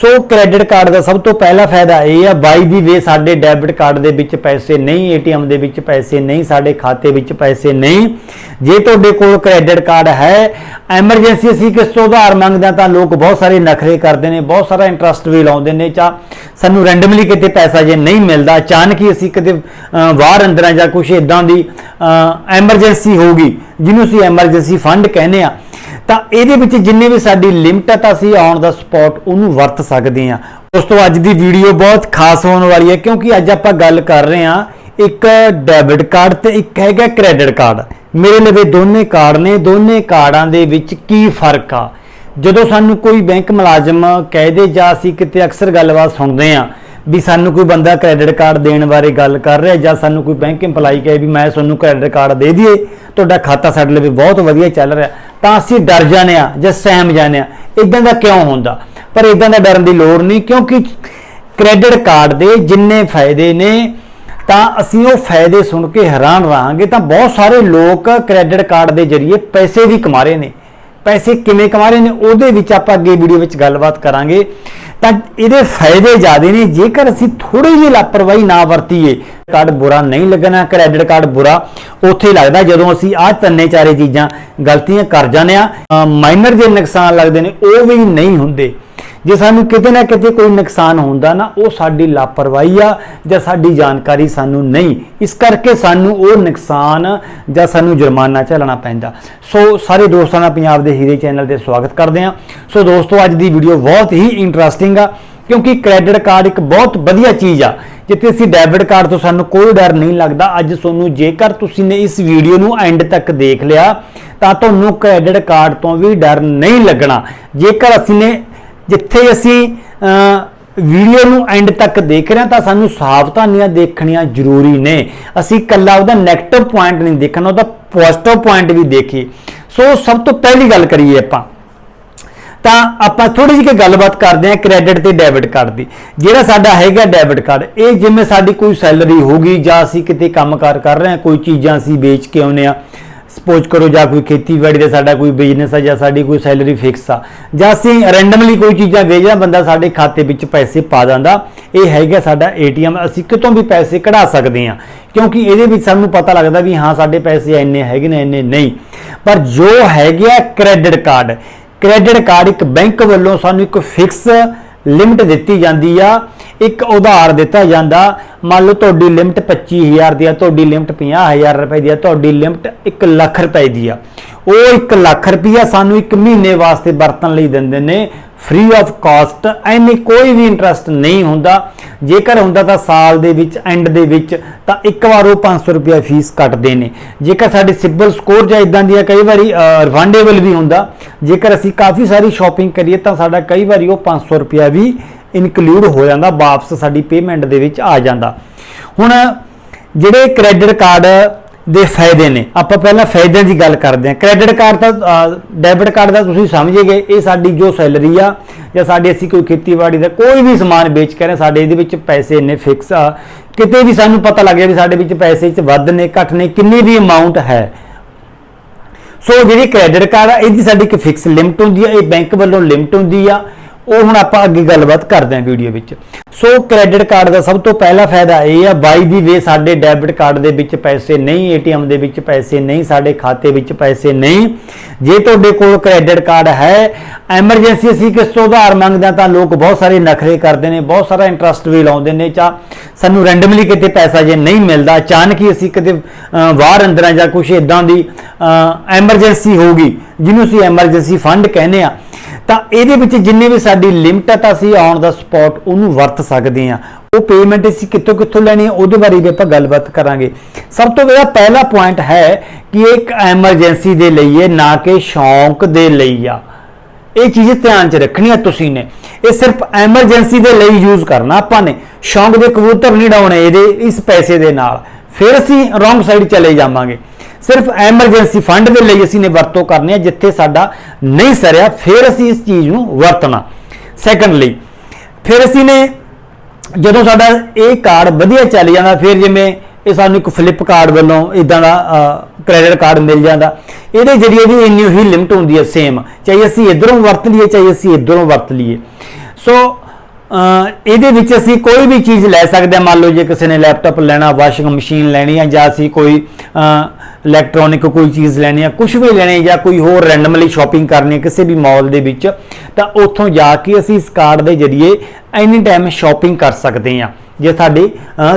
ਸੋ credit card ਦਾ ਸਭ ਤੋਂ ਪਹਿਲਾ ਫਾਇਦਾ ਇਹ ਆ, ਬਾਈ ਦੀ ਵੇ ਸਾਡੇ ਡੈਬਿਟ ਕਾਰਡ ਦੇ ਵਿੱਚ ਪੈਸੇ ਨਹੀਂ ਏਟੀਐਮ ਦੇ ਵਿੱਚ ਪੈਸੇ ਨਹੀਂ, ਸਾਡੇ ਖਾਤੇ ਵਿੱਚ ਪੈਸੇ ਨਹੀਂ। ਜੇ ਤੁਹਾਡੇ ਕੋਲ ਕ੍ਰੈਡਿਟ ਕਾਰਡ ਹੈ ਐਮਰਜੈਂਸੀ ਅਸੀਂ ਕਿਸ ਤੋਂ ਉਧਾਰ ਮੰਗਦੇ ਹਾਂ, ਤਾਂ ਲੋਕ ਬਹੁਤ ਸਾਰੇ ਨਖਰੇ ਕਰਦੇ ਨੇ, ਬਹੁਤ ਸਾਰਾ ਇੰਟਰਸਟ ਵੀ ਲਾਉਂਦੇ ਨੇ ਚਾ ਸਾਨੂੰ ਰੈਂਡਮਲੀ ਕਿਤੇ ਪੈਸਾ ਜੇ ਨਹੀਂ ਮਿਲਦਾ, ਅਚਾਨਕ ਹੀ ਅਸੀਂ ਕਿਤੇ ਬਾਹਰ ਅੰਦਰਾਂ ਜਾਂ ਕੁਝ ਇਦਾਂ ਦੀ ਐਮਰਜੈਂਸੀ ਹੋਊਗੀ ਜਿਹਨੂੰ ਅਸੀਂ ਐਮਰਜੈਂਸੀ ਫੰਡ ਕਹਿੰਦੇ ਆ ਤਾਂ ਇਹਦੇ ਵਿੱਚ ਜਿੰਨੇ ਵੀ ਸਾਡੀ ਲਿਮਟ ਹੈ ਤਾਂ ਅਸੀਂ ਔਨ ਦਾ ਸਪੌਟ ਉਹਨੂੰ ਵਰਤ ਸਕਦੇ ਹਾਂ। ਉਸ ਤੋਂ ਅੱਜ ਦੀ ਵੀਡੀਓ ਬਹੁਤ ਖਾਸ ਹੋਣ ਵਾਲੀ ਹੈ ਕਿਉਂਕਿ ਅੱਜ ਆਪਾਂ ਗੱਲ ਕਰ ਰਹੇ ਹਾਂ ਇੱਕ ਡੈਬਿਟ ਕਾਰਡ ਤੇ ਇੱਕ ਹੈਗਾ ਕ੍ਰੈਡਿਟ ਕਾਰਡ ਮੇਰੇ ਲਵੇ ਦੋਨੇ ਕਾਰਡ ਨੇ, ਦੋਨੇ ਕਾਰਡਾਂ ਦੇ ਵਿੱਚ ਕੀ ਫ਼ਰਕ ਆ? ਜਦੋਂ ਸਾਨੂੰ ਕੋਈ ਬੈਂਕ ਮੁਲਾਜ਼ਮ ਕਹਿ ਦੇ ਜਾਂ ਅਸੀਂ ਕਿਤੇ ਅਕਸਰ ਗੱਲਬਾਤ ਸੁਣਦੇ ਆ ਵੀ ਸਾਨੂੰ ਕੋਈ ਬੰਦਾ ਕ੍ਰੈਡਿਟ ਕਾਰਡ ਦੇਣ ਬਾਰੇ ਗੱਲ ਕਰ ਰਿਹਾ ਜਾਂ ਸਾਨੂੰ ਕੋਈ ਬੈਂਕ EMPLOYE ਕਹੇ ਵੀ ਮੈਂ ਤੁਹਾਨੂੰ ਕ੍ਰੈਡਿਟ ਕਾਰਡ ਦੇ ਦਈਏ, ਤੁਹਾਡਾ ਖਾਤਾ ਸਾਡੇ ਲਈ ਬਹੁਤ ਵਧੀਆ ਚੱਲ ਰਿਹਾ। ਤਾਂ ਅਸੀਂ ਡਰ ਜਾਂਦੇ ਆ ਜਾਂ ਸਹਿਮ ਜਾਂਦੇ ਆ ਇਦਾਂ ਦਾ ਕਿਉਂ ਹੁੰਦਾ? ਪਰ ਇਦਾਂ ਦਾ ਡਰਨ ਦੀ ਲੋੜ ਨਹੀਂ, ਕਿਉਂਕਿ ਕ੍ਰੈਡਿਟ ਕਾਰਡ ਦੇ ਜਿੰਨੇ ਫਾਇਦੇ ਨੇ, ਤਾਂ ਅਸੀਂ ਉਹ ਫਾਇਦੇ ਸੁਣ ਕੇ ਹੈਰਾਨ ਰਹਾਂਗੇ। ਤਾਂ ਬਹੁਤ ਸਾਰੇ ਲੋਕ ਕ੍ਰੈਡਿਟ ਕਾਰਡ ਦੇ ਜ਼ਰੀਏ ਪੈਸੇ ਵੀ ਕਮਾ ਰਹੇ ਨੇ। ਪੈਸੇ ਕਿਵੇਂ ਕਮਾ ਰਹੇ ਨੇ, ਉਹਦੇ ਵਿੱਚ ਆਪਾਂ ਅੱਗੇ ਵੀਡੀਓ ਵਿੱਚ ਗੱਲਬਾਤ ਕਰਾਂਗੇ। ਤਾਂ ਇਹਦੇ ਫਾਇਦੇ ਜ਼ਿਆਦੇ ਨੇ, ਜੇਕਰ ਅਸੀਂ ਥੋੜੀ ਜਿਹੀ ਲਾਪਰਵਾਹੀ ਨਾ ਵਰਤੀਏ, ਕਾਰਡ ਬੁਰਾ ਨਹੀਂ ਲੱਗਣਾ ਕ੍ਰੈਡਿਟ ਕਾਰਡ ਬੁਰਾ, ਉੱਥੇ ਲੱਗਦਾ ਜਦੋਂ ਅਸੀਂ ਆਹ ਤੰਨੇ ਚਾਰੇ ਚੀਜ਼ਾਂ ਗਲਤੀਆਂ ਕਰ ਜਾਂਦੇ ਆ ਮਾਈਨਰ ਜੇ ਨੁਕਸਾਨ ਲੱਗਦੇ ਨੇ, ਉਹ ਵੀ ਨਹੀਂ ਹੁੰਦੇ। ਜੇ ਸਾਨੂੰ ਕਿਤੇ ਨਾ ਕਿਤੇ ਕੋਈ ਨੁਕਸਾਨ ਹੁੰਦਾ ਨਾ, ਉਹ ਸਾਡੀ ਲਾਪਰਵਾਹੀ ਆ ਜਾਂ ਸਾਡੀ ਜਾਣਕਾਰੀ ਸਾਨੂੰ ਨਹੀਂ। ਇਸ ਕਰਕੇ ਸਾਨੂੰ ਉਹ ਨੁਕਸਾਨ ਜਾਂ ਸਾਨੂੰ ਜੁਰਮਾਨਾ ਝੱਲਣਾ ਪੈਂਦਾ। ਸੋ ਸਾਰੇ ਦੋਸਤਾਂ ਦਾ ਪੰਜਾਬ ਦੇ ਹੀਰੇ ਚੈਨਲ ਤੇ ਸਵਾਗਤ ਕਰਦੇ ਹਾਂ। ਸੋ ਦੋਸਤੋ, ਅੱਜ ਦੀ ਵੀਡੀਓ ਬਹੁਤ ਹੀ ਇੰਟਰਸਟਿੰਗ ਆ, ਕਿਉਂਕਿ ਕ੍ਰੈਡਿਟ ਕਾਰਡ ਇੱਕ ਬਹੁਤ ਵਧੀਆ ਚੀਜ਼ ਆ। ਜਿੱਥੇ ਅਸੀਂ ਡੈਬਿਟ ਕਾਰਡ ਤੋਂ ਸਾਨੂੰ ਕੋਈ ਡਰ ਨਹੀਂ ਲੱਗਦਾ। ਅੱਜ ਤੁਹਾਨੂੰ ਜੇਕਰ ਤੁਸੀਂ ਨੇ ਇਸ ਵੀਡੀਓ ਨੂੰ ਐਂਡ ਤੱਕ ਦੇਖ ਲਿਆ, ਤਾਂ ਤੁਹਾਨੂੰ ਕ੍ਰੈਡਿਟ ਕਾਰਡ ਤੋਂ ਵੀ ਡਰ ਨਹੀਂ ਲੱਗਣਾ। ਜੇਕਰ ਅਸੀਂ ਨੇ ਜਿੱਥੇ ਅਸੀਂ ਵੀਡੀਓ ਨੂੰ ਐਂਡ ਤੱਕ ਦੇਖ ਰਹੇ ਹਾਂ, ਤਾਂ ਸਾਨੂੰ ਸਾਵਧਾਨੀਆਂ ਦੇਖਣੀਆਂ ਜ਼ਰੂਰੀ ਨੇ। ਅਸੀਂ ਕੱਲਾ ਉਹਦਾ 네ਗੇਟਿਵ ਪੁਆਇੰਟ ਨਹੀਂ ਦੇਖਣਾ, ਉਹਦਾ ਪੋਜ਼ਿਟਿਵ ਪੁਆਇੰਟ ਵੀ ਦੇਖੀਏ। ਸੋ ਸਭ ਤੋਂ ਪਹਿਲੀ ਗੱਲ ਕਰੀਏ ਆਪਾਂ। ਤਾਂ ਆਪਾਂ ਥੋੜੀ ਜਿਹੀ ਕੁ ਗੱਲਬਾਤ ਕਰਦੇ ਹਾਂ ਕ੍ਰੈਡਿਟ ਤੇ ਡੈਬਿਟ ਕਾਰਡ ਦੀ। ਜਿਹੜਾ ਸਾਡਾ ਹੈਗਾ ਡੈਬਿਟ ਕਾਰਡ ਇਹ ਜਿਵੇਂ ਸਾਡੀ ਕੋਈ ਸੈਲਰੀ ਹੋਗੀ ਜਾਂ ਅਸੀਂ ਕਿਤੇ ਕੰਮਕਾਰ ਕਰ ਰਹੇ ਹਾਂ, ਕੋਈ ਚੀਜ਼ਾਂ ਅਸੀਂ ਵੇਚ ਕੇ ਆਉਨੇ ਆ ਸਪੋਜ਼ ਕਰੋ ਜਾਂ ਕੋਈ ਖੇਤੀਬਾੜੀ ਦਾ ਸਾਡਾ ਕੋਈ ਬਿਜ਼ਨਸ ਆ ਜਾਂ ਸਾਡੀ ਕੋਈ ਸੈਲਰੀ ਫਿਕਸ ਆ, ਜਾਂ ਅਸੀਂ ਰੈਂਡਮਲੀ ਕੋਈ ਚੀਜ਼ਾਂ ਵੇਚਦਾ ਬੰਦਾ ਸਾਡੇ ਖਾਤੇ ਵਿੱਚ ਪੈਸੇ ਪਾ ਦਿੰਦਾ, ਇਹ ਹੈਗਾ ਸਾਡਾ ਏਟੀਐਮ ਅਸੀਂ ਕਿਤੋਂ ਵੀ ਪੈਸੇ ਕਢਾ ਸਕਦੇ ਹਾਂ, ਕਿਉਂਕਿ ਇਹਦੇ ਵਿੱਚ ਸਾਨੂੰ ਪਤਾ ਲੱਗਦਾ ਵੀ ਹਾਂ, ਸਾਡੇ ਪੈਸੇ ਇੰਨੇ ਹੈਗੇ ਨੇ, ਇੰਨੇ ਨਹੀਂ। ਪਰ ਜੋ ਹੈਗਾ ਕ੍ਰੈਡਿਟ ਕਾਰਡ ਕ੍ਰੈਡਿਟ ਕਾਰਡ ਇੱਕ ਬੈਂਕ ਵੱਲੋਂ ਸਾਨੂੰ ਇੱਕ ਫਿਕਸ ਲਿਮਟ ਦਿੱਤੀ ਜਾਂਦੀ ਆ, ਇੱਕ ਉਧਾਰ ਦਿੱਤਾ ਜਾਂਦਾ। ਮੰਨ ਲਓ ਤੁਹਾਡੀ ਲਿਮਟ 25000 ਦੀ ਆ, ਤੁਹਾਡੀ ਲਿਮਟ 50000 ਰੁਪਏ ਦੀ ਆ, ਤੁਹਾਡੀ ਲਿਮਟ 1 ਲੱਖ ਰੁਪਏ ਦੀ ਆ। ਉਹ 1 ਲੱਖ ਰੁਪਈਆ ਸਾਨੂੰ ਇੱਕ ਮਹੀਨੇ ਵਾਸਤੇ ਵਰਤਣ ਲਈ ਦਿੰਦੇ ਨੇ ਫ੍ਰੀ ਆਫ ਕਾਸਟ ਐਨੀ ਕੋਈ ਵੀ ਇੰਟਰਸਟ ਨਹੀਂ ਹੁੰਦਾ। ਜੇਕਰ ਹੁੰਦਾ ਤਾਂ ਸਾਲ ਦੇ ਵਿੱਚ ਐਂਡ ਦੇ ਵਿੱਚ, ਤਾਂ ਇੱਕ ਵਾਰ ਉਹ 500 ਰੁਪਿਆ ਫੀਸ ਕੱਟਦੇ ਨੇ। ਜੇਕਰ ਸਾਡੇ ਸਿਬਲ ਸਕੋਰ ਜਾਂ ਇਦਾਂ ਦੀਆਂ ਕਈ ਵਾਰੀ ਰਿਫੰਡੇਬਲ ਵੀ ਹੁੰਦਾ, ਜੇਕਰ ਅਸੀਂ ਕਾਫੀ ਸਾਰੀ ਸ਼ਾਪਿੰਗ ਕਰੀਏ ਤਾਂ ਸਾਡਾ ਕਈ ਵਾਰੀ ਉਹ 500 ਰੁਪਿਆ ਵੀ ਇਨਕਲੂਡ ਹੋ ਜਾਂਦਾ, ਵਾਪਸ ਸਾਡੀ ਪੇਮੈਂਟ ਦੇ ਵਿੱਚ ਆ ਜਾਂਦਾ। ਹੁਣ, ਜਿਹੜੇ ਕ੍ਰੈਡਿਟ ਕਾਰਡ ਦੇ ਫਾਇਦੇ ਨੇ। ਆਪਾਂ ਪਹਿਲਾਂ ਫਾਇਦਿਆਂ ਦੀ ਗੱਲ ਕਰਦੇ ਹਾਂ। ਕ੍ਰੈਡਿਟ ਕਾਰਡ ਤਾਂ ਡੈਬਿਟ ਕਾਰਡ ਦਾ ਤੁਸੀਂ ਸਮਝੇ ਗਏ। ਇਹ ਸਾਡੀ ਜੋ ਸੈਲਰੀ ਆ ਜਾਂ ਸਾਡੀ ਅਸੀਂ ਕੋਈ ਖੇਤੀਬਾੜੀ ਦਾ ਕੋਈ ਵੀ ਸਮਾਨ ਵੇਚ ਕੇ ਰਹੇ ਸਾਡੇ ਇਹਦੇ ਵਿੱਚ ਪੈਸੇ ਇੰਨੇ ਫਿਕਸ ਆ। ਕਿਤੇ ਵੀ ਸਾਨੂੰ ਪਤਾ ਲੱਗ ਗਿਆ ਵੀ ਸਾਡੇ ਵਿੱਚ ਪੈਸੇ ਚ ਵੱਧ ਨੇ, ਘੱਟ ਨੇ, ਕਿੰਨੀ ਵੀ ਅਮਾਉਂਟ ਹੈ। ਸੋ ਜਿਹੜੀ ਕ੍ਰੈਡਿਟ ਕਾਰਡ ਆ, ਇਹਦੀ ਸਾਡੀ ਇੱਕ ਫਿਕਸ ਲਿਮਟ ਹੁੰਦੀ ਆ। ਇਹ ਬੈਂਕ ਵੱਲੋਂ ਲਿਮਟ ਹੁੰਦੀ ਆ। ਉਹ ਹੁਣ ਆਪਾਂ ਅੱਗੇ ਗੱਲਬਾਤ ਕਰਦੇ ਹਾਂ ਵੀਡੀਓ ਵਿੱਚ। ਸੋ ਕ੍ਰੈਡਿਟ ਕਾਰਡ ਦਾ ਸਭ ਤੋਂ ਪਹਿਲਾ ਫਾਇਦਾ ਇਹ ਆ, ਬਾਈ ਦੀ ਵੇ ਸਾਡੇ ਡੈਬਿਟ ਕਾਰਡ ਦੇ ਵਿੱਚ ਪੈਸੇ ਨਹੀਂ ਏਟੀਐਮ ਦੇ ਵਿੱਚ ਪੈਸੇ ਨਹੀਂ, ਸਾਡੇ ਖਾਤੇ ਵਿੱਚ ਪੈਸੇ ਨਹੀਂ। ਜੇ ਤੁਹਾਡੇ ਕੋਲ ਕ੍ਰੈਡਿਟ ਕਾਰਡ ਹੈ ਐਮਰਜੈਂਸੀ ਅਸੀਂ ਕਿਸ ਤੋਂ ਉਧਾਰ ਮੰਗਦੇ ਹਾਂ, ਤਾਂ ਲੋਕ ਬਹੁਤ ਸਾਰੇ ਨਖਰੇ ਕਰਦੇ ਨੇ, ਬਹੁਤ ਸਾਰਾ ਇੰਟਰਸਟ ਵੀ ਲਾਉਂਦੇ ਨੇ ਚਾ ਸਾਨੂੰ ਰੈਂਡਮਲੀ ਕਿਤੇ ਪੈਸਾ ਜੇ ਨਹੀਂ ਮਿਲਦਾ, ਅਚਾਨਕ ਹੀ ਅਸੀਂ ਕਿਤੇ ਬਾਹਰ ਅੰਦਰਾਂ ਜਾਂ ਕੁਝ ਇਦਾਂ ਦੀ ਐਮਰਜੈਂਸੀ ਹੋਊਗੀ ਜਿਹਨੂੰ ਅਸੀਂ ਐਮਰਜੈਂਸੀ ਫੰਡ ਕਹਿੰਦੇ ਆ ਤਾਂ ਇਹਦੇ ਵਿੱਚ ਜਿੰਨੇ ਵੀ ਸਾਡੀ ਲਿਮਟ ਹੈ ਤਾਂ ਅਸੀਂ ਔਨ ਦਾ ਸਪੌਟ ਉਹਨੂੰ ਵਰਤ ਸਕਦੇ ਹਾਂ। ਉਹ ਪੇਮੈਂਟ ਅਸੀਂ ਕਿੱਥੋਂ ਕਿੱਥੋਂ ਲੈਣੀ ਹੈ, ਉਹਦੇ ਬਾਰੇ ਵੀ ਆਪਾਂ ਗੱਲਬਾਤ ਕਰਾਂਗੇ। ਸਭ ਤੋਂ ਪਹਿਲਾ ਪਹਿਲਾ ਪੁਆਇੰਟ ਹੈ ਕਿ ਇਹ ਇੱਕ ਐਮਰਜੈਂਸੀ ਦੇ ਲਈ ਹੈ, ਨਾ ਕਿ ਸ਼ੌਂਕ ਦੇ ਲਈ ਆ। ਇਹ ਚੀਜ਼ ਧਿਆਨ 'ਚ ਰੱਖਣੀ ਹੈ ਤੁਸੀਂ ਨੇ। ਇਹ ਸਿਰਫ ਐਮਰਜੈਂਸੀ ਦੇ ਲਈ ਯੂਜ਼ ਕਰਨਾ ਆਪਾਂ ਨੇ। ਸ਼ੌਂਕ ਦੇ ਕਬੂਤਰ ਨਹੀਂ ਡਾਉਣੇ ਇਹਦੇ, ਇਸ ਪੈਸੇ ਦੇ ਨਾਲ। ਫਿਰ ਅਸੀਂ ਰੋਂਗ ਸਾਈਡ ਚਲੇ ਜਾਵਾਂਗੇ। ਸਿਰਫ ਐਮਰਜੈਂਸੀ ਫੰਡ ਦੇ ਲਈ ਅਸੀਂ ਨੇ ਵਰਤੋਂ ਕਰਨੀ ਹੈ, ਜਿੱਥੇ ਸਾਡਾ ਨਹੀਂ ਸਰਿਆ, ਫਿਰ ਅਸੀਂ ਇਸ ਚੀਜ਼ ਨੂੰ ਵਰਤਣਾ। ਸੈਕੰਡਲੀ ਫਿਰ ਅਸੀਂ ਨੇ ਜਦੋਂ ਸਾਡਾ ਇਹ ਕਾਰਡ ਵਧੀਆ ਚੱਲ ਜਾਂਦਾ, ਫਿਰ ਜਿਵੇਂ ਇਹ ਸਾਨੂੰ ਇੱਕ ਫਲਿੱਪਕਾਰਟ ਵੱਲੋਂ ਇਦਾਂ ਦਾ ਕ੍ਰੈਡਿਟ ਕਾਰਡ ਮਿਲ ਜਾਂਦਾ। ਇਹਦੇ ਜਰੀਏ ਵੀ ਇੰਨੀ ਹੀ ਲਿਮਟ ਹੁੰਦੀ ਹੈ ਸੇਮ ਚਾਹੇ ਅਸੀਂ ਇਧਰੋਂ ਵਰਤ ਲਈਏ, ਚਾਹੇ ਅਸੀਂ ਇਧਰੋਂ ਵਰਤ ਲਈਏ। ਸੋ ਇਹਦੇ ਵਿੱਚ ਅਸੀਂ ਕੋਈ ਵੀ ਚੀਜ਼ ਲੈ ਸਕਦੇ ਹਾਂ। ਮੰਨ ਲਓ ਜੇ ਕਿਸੇ ਨੇ ਲੈਪਟਾਪ ਲੈਣਾ, ਵਾਸ਼ਿੰਗ ਮਸ਼ੀਨ ਲੈਣੀ ਹੈ ਜਾਂ ਅਸੀਂ ਕੋਈ ਇਲੈਕਟ੍ਰੋਨਿਕ ਕੋਈ ਚੀਜ਼ ਲੈਣੀ ਹੈ ਕੁਝ ਵੀ ਲੈਣੀ ਜਾਂ ਕੋਈ ਹੋਰ ਰੈਂਡਮਲੀ ਸ਼ਾਪਿੰਗ ਕਰਨੀ ਹੈ ਕਿਸੇ ਵੀ ਮਾਲ ਦੇ ਵਿੱਚ, ਤਾਂ ਉੱਥੋਂ ਜਾ ਕੇ ਅਸੀਂ ਇਸ ਕਾਰਡ ਦੇ ਜ਼ਰੀਏ ਐਨੀ ਟਾਈਮ ਸ਼ਾਪਿੰਗ ਕਰ ਸਕਦੇ ਹਾਂ। ਜੇ ਸਾਡੇ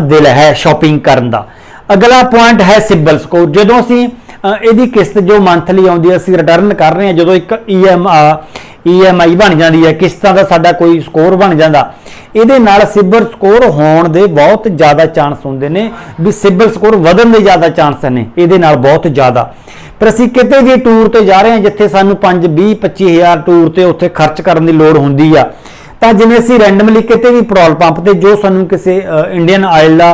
ਦਿਲ ਹੈ ਸ਼ਾਪਿੰਗ ਕਰਨ ਦਾ। ਅਗਲਾ ਪੁਆਇੰਟ ਹੈ ਸਿਬਲ ਸਕੋਰ ਜਦੋਂ ਅਸੀਂ ਇਹਦੀ ਕਿਸ਼ਤ ਜੋ ਮੰਥਲੀ ਆਉਂਦੀ ਹੈ ਅਸੀਂ ਰਿਟਰਨ ਕਰ ਰਹੇ ਹਾਂ। ਜਦੋਂ ਇੱਕ ਈਐਮ ਈਐਮਆਈ ਬਣ ਜਾਂਦੀ ਹੈ ਕਿਸ਼ਤਾਂ ਦਾ ਸਾਡਾ ਕੋਈ ਸਕੋਰ ਬਣ ਜਾਂਦਾ। ਇਹਦੇ ਨਾਲ ਸਿਬਲ ਸਕੋਰ ਹੋਣ ਦੇ ਬਹੁਤ ਜ਼ਿਆਦਾ ਚਾਂਸ ਹੁੰਦੇ ਨੇ, ਵੀ ਸਿਬਲ ਸਕੋਰ ਵਧਣ ਦੇ ਜ਼ਿਆਦਾ ਚਾਂਸ ਨੇ, ਇਹਦੇ ਨਾਲ ਬਹੁਤ ਜ਼ਿਆਦਾ। ਪਰ ਅਸੀਂ ਕਿਤੇ ਵੀ ਟੂਰ ਤੇ ਜਾ ਰਹੇ ਹਾਂ, ਜਿੱਥੇ ਸਾਨੂੰ 5 20 25000 ਟੂਰ ਤੇ ਉੱਥੇ ਖਰਚ ਕਰਨ ਦੀ ਲੋੜ ਹੁੰਦੀ ਆ, ਤਾਂ ਜਿਵੇਂ ਅਸੀਂ ਰੈਂਡਮਲੀ ਕਿਤੇ ਵੀ ਪੈਟਰੋਲ ਪੰਪ ਤੇ ਜੋ ਸਾਨੂੰ ਕਿਸੇ ਇੰਡੀਅਨ ਆਇਲ ਦਾ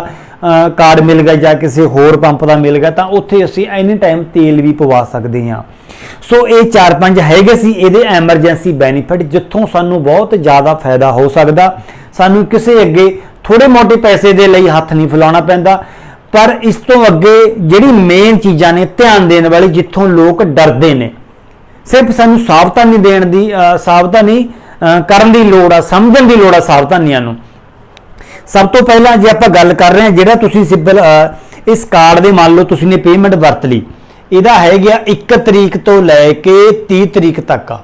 ਕਾਰਡ ਮਿਲ ਗਿਆ ਜਾਂ ਕਿਸੇ ਹੋਰ ਪੰਪ ਦਾ ਮਿਲ ਗਿਆ, ਤਾਂ ਉੱਥੇ ਅਸੀਂ ਐਨੀ ਟਾਈਮ ਤੇਲ ਵੀ ਪਵਾ ਸਕਦੇ ਹਾਂ। ਸੋ ਇਹ 4-5 ਹੈਗੇ ਸੀ, ਇਹਦੇ ਐਮਰਜੈਂਸੀ ਬੈਨੀਫਿਟ ਜਿੱਥੋਂ ਸਾਨੂੰ ਬਹੁਤ ਜ਼ਿਆਦਾ ਫਾਇਦਾ ਹੋ ਸਕਦਾ। ਸਾਨੂੰ ਕਿਸੇ ਅੱਗੇ ਥੋੜੇ ਮੋਟੇ ਪੈਸੇ ਦੇ ਲਈ ਹੱਥ ਨਹੀਂ ਫੈਲਾਉਣਾ ਪੈਂਦਾ। ਪਰ ਇਸ ਤੋਂ ਅੱਗੇ ਜਿਹੜੀ ਮੇਨ ਚੀਜ਼ਾਂ ਨੇ, ਧਿਆਨ ਦੇਣ ਵਾਲੀ ਜਿੱਥੋਂ ਲੋਕ ਡਰਦੇ ਨੇ। ਸਿਰਫ ਸਾਨੂੰ ਸਾਵਧਾਨੀ ਦੇਣ ਦੀ ਸਾਵਧਾਨੀ ਕਰਨ ਦੀ ਲੋੜ ਆ, ਸਮਝਣ ਦੀ ਲੋੜ ਆ ਸਾਵਧਾਨੀਆਂ ਨੂੰ। ਸਭ ਤੋਂ ਪਹਿਲਾਂ ਜੇ ਆਪਾਂ ਗੱਲ ਕਰ ਰਹੇ ਹਾਂ ਜਿਹੜਾ ਤੁਸੀਂ ਸਿੰਪਲ ਇਸ ਕਾਰਡ ਦੇ ਮੰਨ ਲਓ ਤੁਸੀਂ ਨੇ ਪੇਮੈਂਟ ਵਰਤ ਲਈ। ਇਹਦਾ ਹੈ ਗਿਆ 1 ਤਰੀਕ ਤੋਂ ਲੈ ਕੇ 30 ਤਰੀਕ ਤੱਕ ਆ।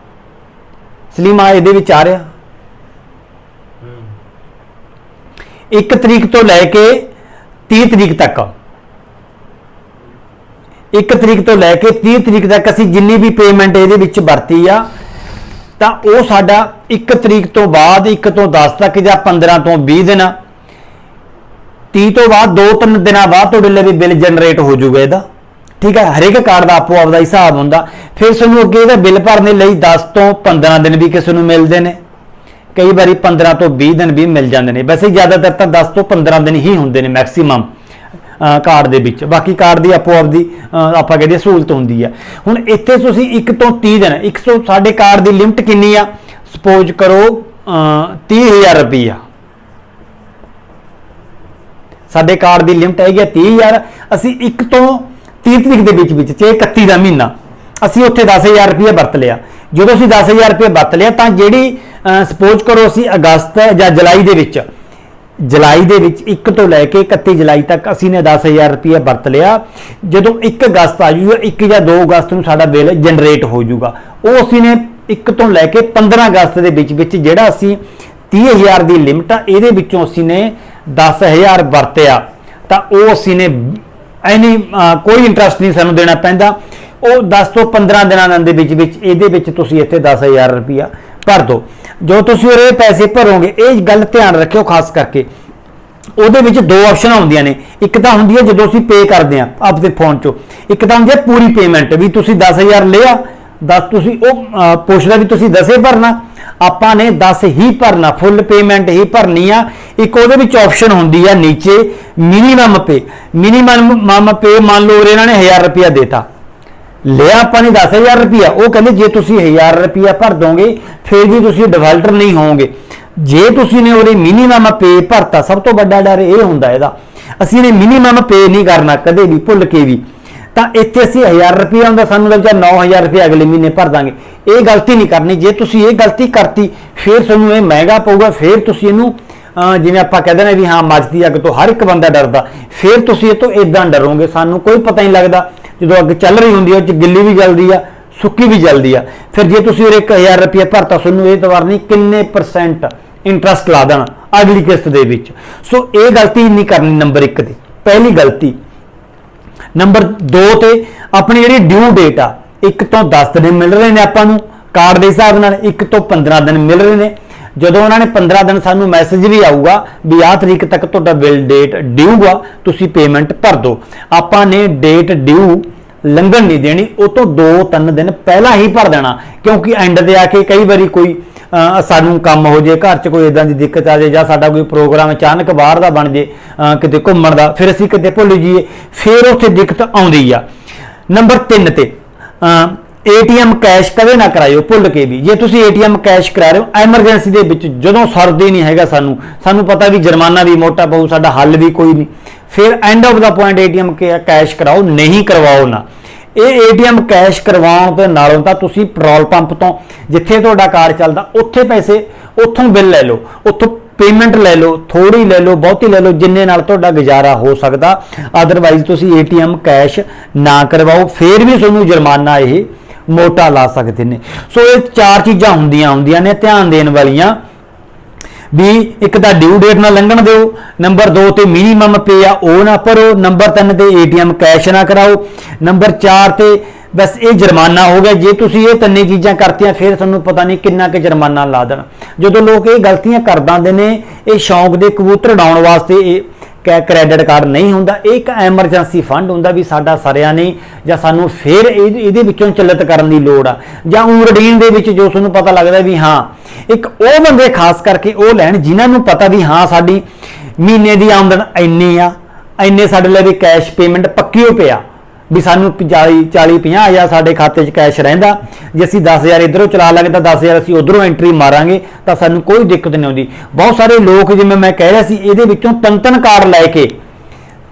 ਸਲੀਮਾ ਇਹਦੇ ਵਿੱਚ ਆ ਰਿਹਾ। 1 ਤਰੀਕ ਤੋਂ ਲੈ ਕੇ 30 ਤਰੀਕ ਤੱਕ 1 ਤਰੀਕ ਤੋਂ ਲੈ ਕੇ 30 ਤਰੀਕ ਤੱਕ ਅਸੀਂ ਜਿੰਨੀ ਵੀ ਪੇਮੈਂਟ ਇਹਦੇ ਵਿੱਚ ਵਰਤੀ ਆ, ਤਾਂ ਉਹ ਸਾਡਾ 1 ਤਰੀਕ ਤੋਂ ਬਾਅਦ 1 ਤੋਂ 10 ਤੱਕ ਜਾਂ 15 ਤੋਂ 20 ਦਿਨ 30 ਤੋਂ ਬਾਅਦ 2-3 ਦਿਨਾਂ ਬਾਅਦ ਤੁਹਾਡੇ ਲਈ ਵੀ ਬਿੱਲ ਜਨਰੇਟ ਹੋ ਜਾਊਗਾ ਇਹਦਾ। ਠੀਕ ਹੈ? ਹਰੇਕ ਕਾਰਡ ਦਾ ਆਪੋ ਆਪਦਾ ਹਿਸਾਬ ਹੁੰਦਾ। ਫਿਰ ਤੁਹਾਨੂੰ ਅੱਗੇ ਇਹਦਾ ਬਿੱਲ ਭਰਨੇ ਲਈ 10 ਤੋਂ 15 ਦਿਨ ਵੀ ਕਿਸੇ ਨੂੰ ਮਿਲਦੇ ਨੇ। ਕਈ ਵਾਰੀ 15 ਤੋਂ 20 ਦਿਨ ਵੀ ਮਿਲ ਜਾਂਦੇ ਨੇ। ਵੈਸੇ ਜ਼ਿਆਦਾਤਰ ਤਾਂ 10 ਤੋਂ 15 ਦਿਨ ਹੀ ਹੁੰਦੇ ਨੇ ਮੈਕਸਿਮਮ ਕਾਰਡ ਦੇ ਵਿੱਚ। ਬਾਕੀ ਕਾਰਡ ਦੀ ਆਪੋ ਆਪਦੀ ਅ, ਆਪਾਂ ਕਹਿੰਦੇ ਸਹੂਲਤ ਹੁੰਦੀ ਆ। ਹੁਣ ਇੱਥੇ ਤੁਸੀਂ 1 ਤੋਂ 30 ਦਿਨ 100 ਸਾਡੇ ਕਾਰਡ ਦੀ ਲਿਮਟ ਕਿੰਨੀ ਆ? ਸਪੋਜ਼ ਕਰੋ ਅ, 30000 ਰੁਪਈਆ। ਸਾਡੇ ਕਾਰਡ ਦੀ ਲਿਮਟ ਹੈਗੀ ਆ 30000 ਅਸੀਂ 1 ਤੋਂ 30 ਤਰੀਕ ਦੇ ਵਿੱਚ ਵਿੱਚ ਚੇ 31 ਦਾ ਮਹੀਨਾ, ਅਸੀਂ ਉੱਥੇ 10000 ਰੁਪਏ ਵਰਤ ਲਿਆ। ਜਦੋਂ ਅਸੀਂ 10000 ਰੁਪਏ ਵਰਤ ਲਿਆ, ਤਾਂ ਜਿਹੜੀ ਸਪੋਜ਼ ਕਰੋ ਅਸੀਂ ਅਗਸਤ ਜਾਂ ਜੁਲਾਈ ਦੇ ਵਿੱਚ, ਜੁਲਾਈ ਦੇ ਵਿੱਚ 1 ਤੋਂ ਲੈ ਕੇ 31 ਜੁਲਾਈ ਤੱਕ ਅਸੀਂ ਨੇ 10000 ਰੁਪਏ ਵਰਤ ਲਿਆ। ਜਦੋਂ 1 ਅਗਸਤ ਆ ਜੂਗਾ 1 ਜਾਂ 2 ਅਗਸਤ ਨੂੰ ਸਾਡਾ ਬਿੱਲ ਜਨਰੇਟ ਹੋ ਜੂਗਾ। ਉਹ ਅਸੀਂ ਨੇ 1 ਤੋਂ ਲੈ ਕੇ 15 ਅਗਸਤ ਦੇ ਵਿੱਚ ਵਿੱਚ ਜਿਹੜਾ ਅਸੀਂ 30000 ਦੀ ਲਿਮਟ ਆ, ਇਹਦੇ ਵਿੱਚੋਂ ਅਸੀਂ ਨੇ 10000 ਵਰਤਿਆ। ਤਾਂ ਉਹ ਅਸੀਂ ਨੇ ਐਨੀ ਕੋਈ ਇੰਟਰਸਟ ਨਹੀਂ ਸਾਨੂੰ ਦੇਣਾ ਪੈਂਦਾ। ਉਹ 10 ਤੋਂ 15 ਦਿਨਾਂ ਦੇ ਵਿੱਚ ਵਿੱਚ, ਇਹਦੇ ਵਿੱਚ ਤੁਸੀਂ ਇੱਥੇ 10000 ਰੁਪਇਆ ਭਰ ਦਿਓ। ਜੋ ਤੁਸੀਂ ਉਹ ਪੈਸੇ ਭਰੋਗੇ, ਇਹ ਗੱਲ ਧਿਆਨ ਰੱਖਿਓ ਖਾਸ ਕਰਕੇ। ਉਹਦੇ ਵਿੱਚ ਦੋ ਆਪਸ਼ਨਾਂ ਹੁੰਦੀਆਂ ਨੇ। ਇੱਕ ਤਾਂ ਹੁੰਦੀ ਹੈ ਜਦੋਂ ਅਸੀਂ ਪੇ ਕਰਦੇ ਆ ਆਪਦੇ ਫੋਨ ਚੋਂ। ਇੱਕ ਤਾਂ ਹੁੰਦੀ ਹੈ ਪੂਰੀ ਪੇਮੈਂਟ ਵੀ ਤੁਸੀਂ 10000 ਲਿਆ 10 ਤੁਸੀਂ ਉਹ ਅਹ, ਪੁੱਛਦਾ ਵੀ ਤੁਸੀਂ 10 ਭਰਨਾ। ਆਪਾਂ ਨੇ 10 ਹੀ ਭਰਨਾ ਫੁੱਲ ਪੇਮੈਂਟ ਹੀ ਭਰਨੀ ਆ। ਇੱਕ ਉਹਦੇ ਵਿੱਚ ਆਪਸ਼ਨ ਹੁੰਦੀ ਆ ਨੀਚੇ ਮਿਨੀਮਮ ਪੇ ਮਿਨੀਮਮ ਪੇ ਮੰਨ ਲਓ ਇਹਨਾਂ ਨੇ 1000 ਰੁਪਿਆ ਦੇਤਾ। ਲਿਆ ਆਪਾਂ ਨੇ 10000 ਰੁਪਿਆ ਉਹ ਕਹਿੰਦੇ ਜੇ ਤੁਸੀਂ 1000 ਰੁਪਿਆ ਭਰ ਦੋਗੇ ਫਿਰ ਵੀ ਤੁਸੀਂ ਡਿਫਾਲਟਰ ਨਹੀਂ ਹੋਵੋਗੇ। ਜੇ ਤੁਸੀਂ ਨੇ ਉਹਦੇ ਮਿਨੀਮਮ ਪੇ ਭਰਤਾ ਸਭ ਤੋਂ ਵੱਡਾ ਡਰ ਇਹ ਹੁੰਦਾ ਇਹਦਾ। ਅਸੀਂ ਨੇ ਮਿਨੀਮਮ ਪੇ ਨਹੀਂ ਕਰਨਾ ਕਦੇ ਵੀ ਭੁੱਲ ਕੇ ਵੀ। ਤਾਂ ਇੱਥੇ ਅਸੀਂ 1000 ਰੁਪਏ ਹੁੰਦਾ, ਸਾਨੂੰ ਲੱਗ ਜਾ 9000 ਰੁਪਏ ਅਗਲੇ ਮਹੀਨੇ ਭਰ ਦਾਂਗੇ। ਇਹ ਗਲਤੀ ਨਹੀਂ ਕਰਨੀ, ਜੇ ਤੁਸੀਂ ਇਹ ਗਲਤੀ ਕਰਤੀ, ਫਿਰ ਤੁਹਾਨੂੰ ਇਹ ਮਹਿੰਗਾ ਪਊਗਾ, ਫਿਰ ਤੁਸੀਂ ਇਹਨੂੰ ਜਿਵੇਂ ਆਪਾਂ ਕਹਿੰਦੇ ਨੇ ਵੀ ਹਾਂ ਮੱਚਦੀ ਅੱਗ ਤੋਂ ਹਰ ਇੱਕ ਬੰਦਾ ਡਰਦਾ, ਫਿਰ ਤੁਸੀਂ ਇਹ ਤੋਂ ਇਦਾਂ ਡਰੋਗੇ। ਸਾਨੂੰ ਕੋਈ ਪਤਾ ਨਹੀਂ ਲੱਗਦਾ, ਜਦੋਂ ਅੱਗ ਚੱਲ ਰਹੀ ਹੁੰਦੀ ਹੈ, ਉਹ ਚ ਗਿੱਲੀ ਵੀ ਜਲਦੀ ਆ, ਸੁੱਕੀ ਵੀ ਜਲਦੀ ਆ। ਫਿਰ ਜੇ ਤੁਸੀਂ ਉਹ 1000 ਰੁਪਏ ਭਰਤਾ, ਤੁਹਾਨੂੰ ਇਹ ਤਵਾਰ ਨਹੀਂ ਕਿੰਨੇ ਪਰਸੈਂਟ ਇੰਟਰਸਟ ਲਾ ਦੇਣਾ ਅਗਲੀ ਕਿਸ਼ਤ ਦੇ ਵਿੱਚ। ਸੋ ਇਹ ਗਲਤੀ ਨਹੀਂ ਕਰਨੀ ਨੰਬਰ 1 ਦੀ। ਪਹਿਲੀ ਗਲਤੀ ਨੰਬਰ 2 ਤੇ ਆਪਣੀ ਜਿਹੜੀ ਡਿਊ ਡੇਟ ਆ 1 ਤੋਂ 10 ਦਿਨ ਮਿਲ ਰਹੇ ਨੇ ਆਪਾਂ ਨੂੰ ਕਾਰਡ ਦੇ ਹਿਸਾਬ ਨਾਲ 1 ਤੋਂ 15 ਦਿਨ ਮਿਲ ਰਹੇ ਨੇ। ਜਦੋਂ ਉਹਨਾਂ ਨੇ 15 ਦਿਨ ਸਾਨੂੰ ਮੈਸੇਜ ਵੀ ਆਊਗਾ ਵੀ ਆਹ ਤਰੀਕ ਤੱਕ ਤੁਹਾਡਾ ਬਿੱਲ ਡੇਟ ਡਿਊ ਆ, ਤੁਸੀਂ ਪੇਮੈਂਟ ਭਰ ਦਿਓ। ਆਪਾਂ ਨੇ ਡੇਟ ਡਿਊ ਲੰਘਣ ਨਹੀਂ ਦੇਣੀ, ਉਹ ਤੋਂ 2-3 ਦਿਨ ਪਹਿਲਾਂ ਹੀ ਭਰ ਦੇਣਾ, ਕਿਉਂਕਿ ਐਂਡ ਤੇ ਆ ਕੇ ਕਈ ਵਾਰੀ ਕੋਈ ਸਾਨੂੰ ਕੰਮ ਹੋ ਜੇ, ਘਰ 'ਚ ਕੋਈ ਇਦਾਂ ਦੀ ਦਿੱਕਤ ਆ ਜੇ ਜਾਂ ਸਾਡਾ ਕੋਈ ਪ੍ਰੋਗਰਾਮ ਅਚਾਨਕ ਬਾਹਰ ਦਾ ਬਣ ਜੇ ਕਿਤੇ ਘੁੰਮਣ ਦਾ, ਫਿਰ ਅਸੀਂ ਕਿਤੇ ਭੁੱਲ ਜਾਈਏ, ਫਿਰ ਉੱਥੇ ਦਿੱਕਤ ਆਉਂਦੀ ਆ। ਨੰਬਰ 3 ਤੇ ਏਟੀਐਮ ਕੈਸ਼ ਕਦੇ ਨਾ ਕਰਾਇਓ, ਭੁੱਲ ਕੇ ਵੀ। ਜੇ ਤੁਸੀਂ ਏਟੀਐਮ ਕੈਸ਼ ਕਰਾ ਰਹੇ ਹੋ ਐਮਰਜੈਂਸੀ ਦੇ ਵਿੱਚ ਜਦੋਂ ਸਰਦੀ ਨਹੀਂ ਹੈਗਾ ਸਾਨੂੰ ਸਾਨੂੰ ਪਤਾ ਵੀ ਜੁਰਮਾਨਾ ਵੀ ਮੋਟਾ ਪਊ, ਸਾਡਾ ਹੱਲ ਵੀ ਕੋਈ ਨਹੀਂ। ਫਿਰ ਐਂਡ ਆਫ ਦਾ ਪੁਆਇੰਟ ਏਟੀਐਮ ਕੈਸ਼ ਕਰਾਓ, ਨਹੀਂ ਕਰਵਾਓ ਨਾ। ਇਹ ਏਟੀਐਮ ਕੈਸ਼ ਕਰਵਾਉਣ ਦੇ ਨਾਲੋਂ ਤਾਂ ਤੁਸੀਂ ਪੈਟਰੋਲ ਪੰਪ ਤੋਂ ਜਿੱਥੇ ਤੁਹਾਡਾ ਕਾਰ ਚੱਲਦਾ, ਉੱਥੇ ਪੈਸੇ, ਉੱਥੋਂ ਬਿੱਲ ਲੈ ਲਓ, ਉੱਥੋਂ ਪੇਮੈਂਟ ਲੈ ਲਓ ਥੋੜੀ ਲੈ ਲਓ, ਬਹੁਤੀ ਲੈ ਲਓ, ਜਿੰਨੇ ਨਾਲ ਤੁਹਾਡਾ ਗੁਜ਼ਾਰਾ ਹੋ ਸਕਦਾ। ਅਦਰਵਾਈਜ਼ ਤੁਸੀਂ ਏਟੀਐਮ ਕੈਸ਼ ਨਾ ਕਰਵਾਓ, ਫੇਰ ਵੀ ਤੁਹਾਨੂੰ ਜੁਰਮਾਨਾ ਇਹ ਮੋਟਾ ਲਾ ਸਕਦੇ ਨੇ। ਸੋ ਇਹ ਚਾਰ ਚੀਜ਼ਾਂ ਹੁੰਦੀਆਂ ਹੁੰਦੀਆਂ ਨੇ, ਧਿਆਨ ਦੇਣ ਵਾਲੀਆਂ। ਵੀ ਇੱਕ ਤਾਂ ਡਿਊ ਡੇਟ ਨਾਲ ਲੰਘਣ ਦਿਓ ਨੰਬਰ 2 ਤੇ ਮਿਨੀਮਮ ਪੇ ਆ, ਉਹ ਨਾ ਭਰੋ ਨੰਬਰ 3 ਤੇ ਏਟੀਐਮ ਕੈਸ਼ ਨਾ ਕਰਾਓ ਨੰਬਰ 4 ਤੇ ਬਸ ਇਹ ਜੁਰਮਾਨਾ ਹੋ ਗਿਆ। ਜੇ ਤੁਸੀਂ ਇਹ ਤਿੰਨੇ ਚੀਜ਼ਾਂ ਕਰਤੀਆਂ, ਫਿਰ ਤੁਹਾਨੂੰ ਪਤਾ ਨਹੀਂ ਕਿੰਨਾ ਕੁ ਜੁਰਮਾਨਾ ਲਾ ਦੇਣ। ਜਦੋਂ ਲੋਕ ਇਹ ਗਲਤੀਆਂ ਕਰ ਦਿੰਦੇ ਨੇ, ਇਹ ਸ਼ੌਂਕ ਦੇ ਕਬੂਤਰ ਉਡਾਉਣ ਵਾਸਤੇ ਇਹ ਕੈ ਕ੍ਰੈਡਿਟ ਕਾਰਡ ਨਹੀਂ ਹੁੰਦਾ। ਇਹ ਇੱਕ ਐਮਰਜੈਂਸੀ ਫੰਡ ਹੁੰਦਾ ਵੀ ਸਾਡਾ ਸਰਿਆ ਨਹੀਂ, ਜਾਂ ਸਾਨੂੰ ਫਿਰ ਇਹ- ਇਹਦੇ ਵਿੱਚੋਂ ਚੱਲਤ ਕਰਨ ਦੀ ਲੋੜ ਆ। ਜਾਂ ਊ ਦੇ ਵਿੱਚ ਜੋ ਤੁਹਾਨੂੰ ਪਤਾ ਲੱਗਦਾ ਵੀ ਹਾਂ ਇੱਕ ਉਹ ਬੰਦੇ ਖਾਸ ਕਰਕੇ ਉਹ ਲੈਣ ਜਿਨ੍ਹਾਂ ਨੂੰ ਪਤਾ ਵੀ ਹਾਂ ਸਾਡੀ ਮਹੀਨੇ ਦੀ ਆਮਦਨ ਇੰਨੀ ਆ, ਇੰਨੇ ਸਾਡੇ ਲਈ ਵੀ ਕੈਸ਼ ਪੇਮੈਂਟ ਪੱਕੀ ਹੋ ਪਿਆ। ਵੀ ਸਾਨੂੰ 40 40 50 ਹਜ਼ਾਰ ਸਾਡੇ ਖਾਤੇ 'ਚ ਕੈਸ਼ ਰਹਿੰਦਾ। ਜੇ ਅਸੀਂ 10000 ਇਧਰੋਂ ਚਲਾ ਲਾਂਗੇ ਤਾਂ 10000 ਅਸੀਂ ਉਧਰੋਂ ਐਂਟਰੀ ਮਾਰਾਂਗੇ, ਤਾਂ ਸਾਨੂੰ ਕੋਈ ਦਿੱਕਤ ਨਹੀਂ ਆਉਂਦੀ। ਬਹੁਤ ਸਾਰੇ ਲੋਕ ਜਿਵੇਂ ਮੈਂ ਕਹਿ ਰਿਹਾ ਸੀ, ਇਹਦੇ ਵਿੱਚੋਂ ਤਿੰਨ ਤਿੰਨ ਕਾਰਡ ਲੈ ਕੇ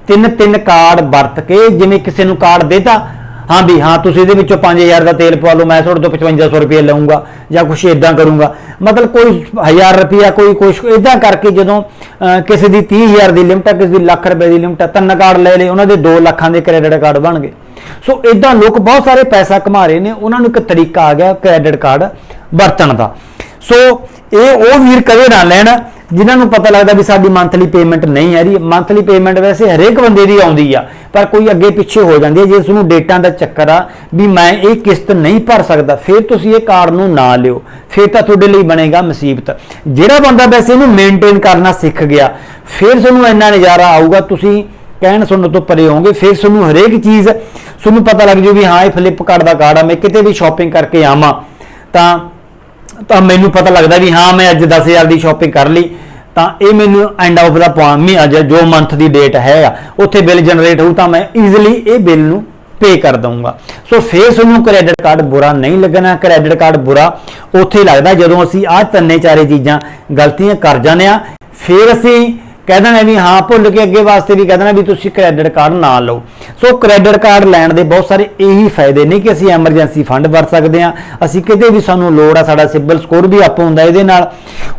ਤਿੰਨ ਤਿੰਨ ਕਾਰਡ ਵਰਤ ਕੇ ਜਿਵੇਂ ਕਿਸੇ ਨੂੰ ਕਾਰਡ ਦੇਤਾ ਹਾਂ ਵੀ ਹਾਂ, ਤੁਸੀਂ ਇਹਦੇ ਵਿੱਚੋਂ 5000 ਦਾ ਤੇਲ ਪਵਾ ਲਓ, ਮੈਂ ਤੁਹਾਡੇ ਤੋਂ 5500 ਰੁਪਏ ਲਵਾਂਗਾ ਜਾਂ ਕੁਛ ਇਦਾਂ ਕਰੂੰਗਾ। ਮਤਲਬ ਕੋਈ 1000 ਰੁਪਿਆ ਕੋਈ ਕੁਛ ਇਦਾਂ ਕਰਕੇ ਜਦੋਂ ਕਿਸੇ ਦੀ 30000 ਦੀ ਲਿਮਟ ਹੈ ਕਿਸੇ ਦੀ ਲੱਖ ਰੁਪਏ ਦੀ ਲਿਮਟ ਹੈ ਤਿੰਨ ਕਾਰਡ ਲੈ ਲਏ, ਉਹਨਾਂ ਦੇ 2 ਲੱਖਾਂ ਦੇ ਕ੍ਰੈਡਿਟ ਕਾਰਡ ਬਣ ਗਏ। ਸੋ ਇਦਾਂ ਲੋਕ ਬਹੁਤ ਸਾਰੇ ਪੈਸਾ ਕਮਾ ਰਹੇ ਨੇ, ਉਹਨਾਂ ਨੂੰ ਇੱਕ ਤਰੀਕਾ ਆ ਗਿਆ ਕ੍ਰੈਡਿਟ ਕਾਰਡ ਵਰਤਣ ਦਾ। ਸੋ ਇਹ ਉਹ ਵੀਰ ਕਦੇ ਨਾ ਲੈਣ ਜਿਨ੍ਹਾਂ ਨੂੰ ਪਤਾ ਲੱਗਦਾ ਵੀ ਸਾਡੀ ਮੰਥਲੀ ਪੇਮੈਂਟ ਨਹੀਂ ਆ ਰਹੀ ਮੰਥਲੀ ਪੇਮੈਂਟ ਵੈਸੇ ਹਰੇਕ ਬੰਦੇ ਦੀ ਆਉਂਦੀ ਆ, ਪਰ ਕੋਈ ਅੱਗੇ ਪਿੱਛੇ ਹੋ ਜਾਂਦੀ ਹੈ। ਜੇ ਤੁਹਾਨੂੰ ਡੇਟਾਂ ਦਾ ਚੱਕਰ ਆ ਵੀ ਮੈਂ ਇਹ ਕਿਸ਼ਤ ਨਹੀਂ ਭਰ ਸਕਦਾ, ਫਿਰ ਤੁਸੀਂ ਇਹ ਕਾਰਡ ਨੂੰ ਨਾ ਲਿਓ। ਫਿਰ ਤਾਂ ਤੁਹਾਡੇ ਲਈ ਬਣੇਗਾ ਮੁਸੀਬਤ। ਜਿਹੜਾ ਬੰਦਾ ਵੈਸੇ ਇਹਨੂੰ ਮੇਨਟੇਨ ਕਰਨਾ ਸਿੱਖ ਗਿਆ, ਫਿਰ ਤੁਹਾਨੂੰ ਇੰਨਾ ਨਜ਼ਾਰਾ ਆਊਗਾ, ਤੁਸੀਂ ਕਹਿਣ ਸੁਣਨ ਤੋਂ ਪਰੇ ਹੋਗੇ ਫਿਰ ਤੁਹਾਨੂੰ ਹਰੇਕ ਚੀਜ਼, ਤੁਹਾਨੂੰ ਪਤਾ ਲੱਗ ਜੂ ਵੀ ਹਾਂ, ਇਹ ਫਲਿੱਪਕਾਰਟ ਦਾ ਕਾਰਡ ਆ, ਮੈਂ ਕਿਤੇ ਵੀ ਸ਼ਾਪਿੰਗ ਕਰਕੇ ਆਵਾਂ, ਤਾਂ ਤਾਂ ਮੈਨੂੰ ਪਤਾ ਲੱਗਦਾ ਵੀ ਹਾਂ, ਮੈਂ ਅੱਜ 10000 ਦੀ ਸ਼ਾਪਿੰਗ ਕਰ ਲਈ, ਤਾਂ ਇਹ ਮੈਨੂੰ ਐਂਡ ਆਫ ਦਾ ਪੁਆਇੰਟ ਅੱਜ ਜੋ ਮੰਥ ਦੀ ਡੇਟ ਹੈ ਉੱਥੇ ਬਿੱਲ ਜਨਰੇਟ ਹੋਊ ਤਾਂ ਮੈਂ ਈਜ਼ੀਲੀ ਇਹ ਬਿੱਲ ਨੂੰ ਪੇ ਕਰ ਦਊਂਗਾ। ਸੋ ਫੇਰ ਤੁਹਾਨੂੰ ਕ੍ਰੈਡਿਟ ਕਾਰਡ ਬੁਰਾ ਨਹੀਂ ਲੱਗਣਾ ਕ੍ਰੈਡਿਟ ਕਾਰਡ ਬੁਰਾ, ਉੱਥੇ ਲੱਗਦਾ ਜਦੋਂ ਅਸੀਂ ਆਹ ਤਿੰਨੇ ਚਾਰੇ ਚੀਜ਼ਾਂ ਗਲਤੀਆਂ ਕਰ ਜਾਂਦੇ ਆ ਫਿਰ ਅਸੀਂ ਕਹਿ ਦੇਣਾ ਵੀ ਹਾਂ, ਭੁੱਲ ਕੇ ਅੱਗੇ ਵਾਸਤੇ ਵੀ ਕਹਿ ਦੇਣਾ ਵੀ ਤੁਸੀਂ ਕ੍ਰੈਡਿਟ ਕਾਰਡ ਨਾ ਲਓ। ਸੋ ਕ੍ਰੈਡਿਟ ਕਾਰਡ ਲੈਣ ਦੇ ਬਹੁਤ ਸਾਰੇ ਇਹੀ ਫਾਇਦੇ ਨੇ ਕਿ ਅਸੀਂ ਐਮਰਜੈਂਸੀ ਫੰਡ ਵਰਤ ਸਕਦੇ ਹਾਂ। ਅਸੀਂ ਕਿਤੇ ਵੀ ਸਾਨੂੰ ਲੋੜ ਆ, ਸਾਡਾ ਸਿਬਲ ਸਕੋਰ ਵੀ ਅਪ ਹੁੰਦਾ ਇਹਦੇ ਨਾਲ।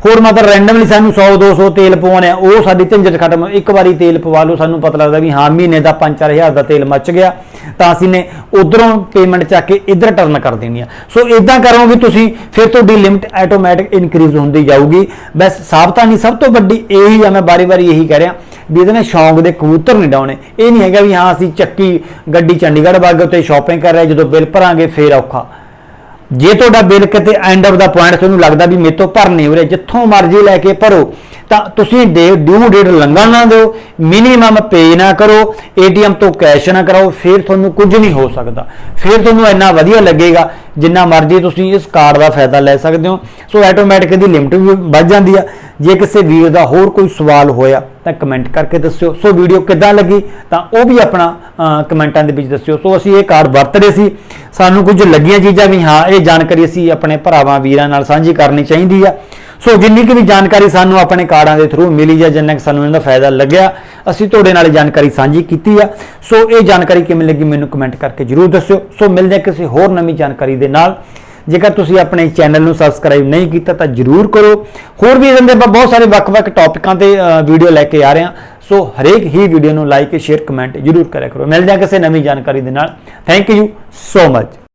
ਹੋਰ ਮਤਲਬ ਰੈਂਡਮਲੀ ਸਾਨੂੰ 100 200 ਤੇਲ ਪਵਾਉਣੇ ਆ, ਉਹ ਸਾਡੀ ਝੰਜਟ ਖਤਮ ਇੱਕ ਵਾਰੀ ਤੇਲ ਪਵਾ ਲਓ, ਸਾਨੂੰ ਪਤਾ ਲੱਗਦਾ ਵੀ ਹਾਂ, ਮਹੀਨੇ ਦਾ 5-4000 ਦਾ ਤੇਲ ਮੱਚ ਗਿਆ। ਤਾਂ ਅਸੀਂ ਨੇ ਉਧਰੋਂ ਪੇਮੈਂਟ ਚੱਕ ਕੇ ਇੱਧਰ ਟਰਨ ਕਰ ਦੇਣੀ ਆ। ਸੋ ਇਦਾਂ ਕਰੋਗੇ ਤੁਸੀਂ, ਫਿਰ ਤੁਹਾਡੀ ਲਿਮਟ ਆਟੋਮੈਟਿਕ ਇਨਕਰੀਜ਼ ਹੁੰਦੀ ਜਾਊਗੀ। ਬਸ ਸਾਵਧਾਨੀ ਸਭ ਤੋਂ ਵੱਡੀ ਇਹੀ ਆ, ਮੈਂ ਬਾਰੀ-ਬਾਰੀ ਇਹੀ ਕਹਿ ਰਿਹਾ ਵੀ ਇਹਦੇ ਨਾਲ ਸ਼ੌਂਕ ਦੇ ਕਬੂਤਰ ਨਹੀਂ ਡਾਉਣੇ। ਇਹ ਨਹੀਂ ਹੈਗਾ ਵੀ ਹਾਂ, ਅਸੀਂ ਚੱਕੀ ਗੱਡੀ ਚੰਡੀਗੜ੍ਹ ਵਾਗੇ ਉੱਤੇ ਸ਼ਾਪਿੰਗ ਕਰ ਰਹੇ, ਜਦੋਂ ਬਿੱਲ ਭਰਾਂਗੇ, ਫੇਰ ਔਖਾ। ਜੇ ਤੁਹਾਡਾ ਬਿੱਲ ਕਿਤੇ ਐਂਡ ਆਫ ਦਾ ਪੁਆਇੰਟ ਤੁਹਾਨੂੰ ਲੱਗਦਾ ਵੀ ਮੇਰੇ ਤੋਂ ਭਰ ਨਹੀਂ ਹੋ ਜਿੱਥੋਂ ਮਰਜ਼ੀ ਲੈ ਕੇ ਭਰੋ, ਤਾਂ ਤੁਸੀਂ ਡਿਊ ਡੇਟ ਲੰਘਣ ਨਾ ਦਿਓ ਮਿਨੀਮਮ ਪੇ ਨਾ ਕਰੋ ਏਟੀਐਮ ਤੋਂ ਕੈਸ਼ ਨਾ ਕਰਾਓ, ਫਿਰ ਤੁਹਾਨੂੰ ਕੁਝ ਨਹੀਂ ਹੋ ਸਕਦਾ। ਫਿਰ ਤੁਹਾਨੂੰ ਇੰਨਾ ਵਧੀਆ ਲੱਗੇਗਾ ਜਿੰਨਾ ਮਰਜ਼ੀ ਤੁਸੀਂ ਇਸ ਕਾਰਡ ਦਾ ਫਾਇਦਾ ਲੈ ਸਕਦੇ ਹੋ। ਸੋ ਆਟੋਮੈਟਿਕ ਦੀ ਲਿਮਟ ਵੀ ਵੱਧ ਜਾਂਦੀ ਆ। ਜੇ ਕਿਸੇ ਵੀਰ ਦਾ ਹੋਰ ਕੋਈ ਸਵਾਲ ਹੋਇਆ ਤਾਂ ਕਮੈਂਟ ਕਰਕੇ ਦੱਸਿਓ। ਸੋ ਵੀਡੀਓ ਕਿੱਦਾਂ ਲੱਗੀ ਤਾਂ ਉਹ ਵੀ ਆਪਣਾ ਕਮੈਂਟਾਂ ਦੇ ਵਿੱਚ ਦੱਸਿਓ। ਸੋ ਅਸੀਂ ਇਹ ਕਾਰਡ ਵਰਤ ਰਹੇ ਸੀ। ਸਾਨੂੰ ਕੁਝ ਲੱਗੀਆਂ ਚੀਜ਼ਾਂ ਵੀ, ਹਾਂ, ਇਹ ਜਾਣਕਾਰੀ ਅਸੀਂ ਆਪਣੇ ਭਰਾਵਾਂ, ਵੀਰਾਂ ਨਾਲ ਸਾਂਝੀ ਕਰਨੀ ਚਾਹੀਦੀ ਆ। ਸੋ ਜਿੰਨੀ ਕੁ ਵੀ ਜਾਣਕਾਰੀ ਸਾਨੂੰ ਆਪਣੇ ਕਾਰਡਾਂ ਦੇ ਥਰੂ ਮਿਲੀ ਜਾਂ ਜਿੰਨਾ ਕੁ ਸਾਨੂੰ ਇਹਦਾ ਫਾਇਦਾ ਲੱਗਿਆ, ਅਸੀਂ ਤੁਹਾਡੇ ਨਾਲ ਇਹ ਜਾਣਕਾਰੀ ਸਾਂਝੀ ਕੀਤੀ ਆ। ਸੋ ਇਹ ਜਾਣਕਾਰੀ ਕਿਵੇਂ ਲੱਗੀ ਮੈਨੂੰ ਕਮੈਂਟ ਕਰਕੇ ਜਰੂਰ ਦੱਸਿਓ। ਸੋ ਮਿਲਦੇ ਹਾਂ ਕਿਸੇ ਹੋਰ ਨਵੀਂ ਜਾਣਕਾਰੀ ਦੇ ਨਾਲ। ਜੇਕਰ ਤੁਸੀਂ ਆਪਣੇ ਚੈਨਲ ਨੂੰ ਸਬਸਕ੍ਰਾਈਬ ਨਹੀਂ ਕੀਤਾ ਤਾਂ ਜਰੂਰ ਕਰੋ। ਹੋਰ ਵੀ ਇਹਦੇ ਆਪਾਂ ਬਹੁਤ ਸਾਰੇ ਵੱਖ-ਵੱਖ ਟੌਪਿਕਾਂ ਤੇ ਵੀਡੀਓ ਲੈ ਕੇ ਆ ਰਹੇ। ਹਾਂ ਸੋ ਹਰੇਕ ਹੀ ਵੀਡੀਓ ਨੂੰ ਲਾਈਕ ਸ਼ੇਅਰ ਕਮੈਂਟ ਜਰੂਰ ਕਰਿਆ ਕਰੋ। ਮਿਲਦੇ ਹਾਂ ਕਿਸੇ ਨਵੀਂ ਜਾਣਕਾਰੀ ਦੇ ਨਾਲ। Thank you so much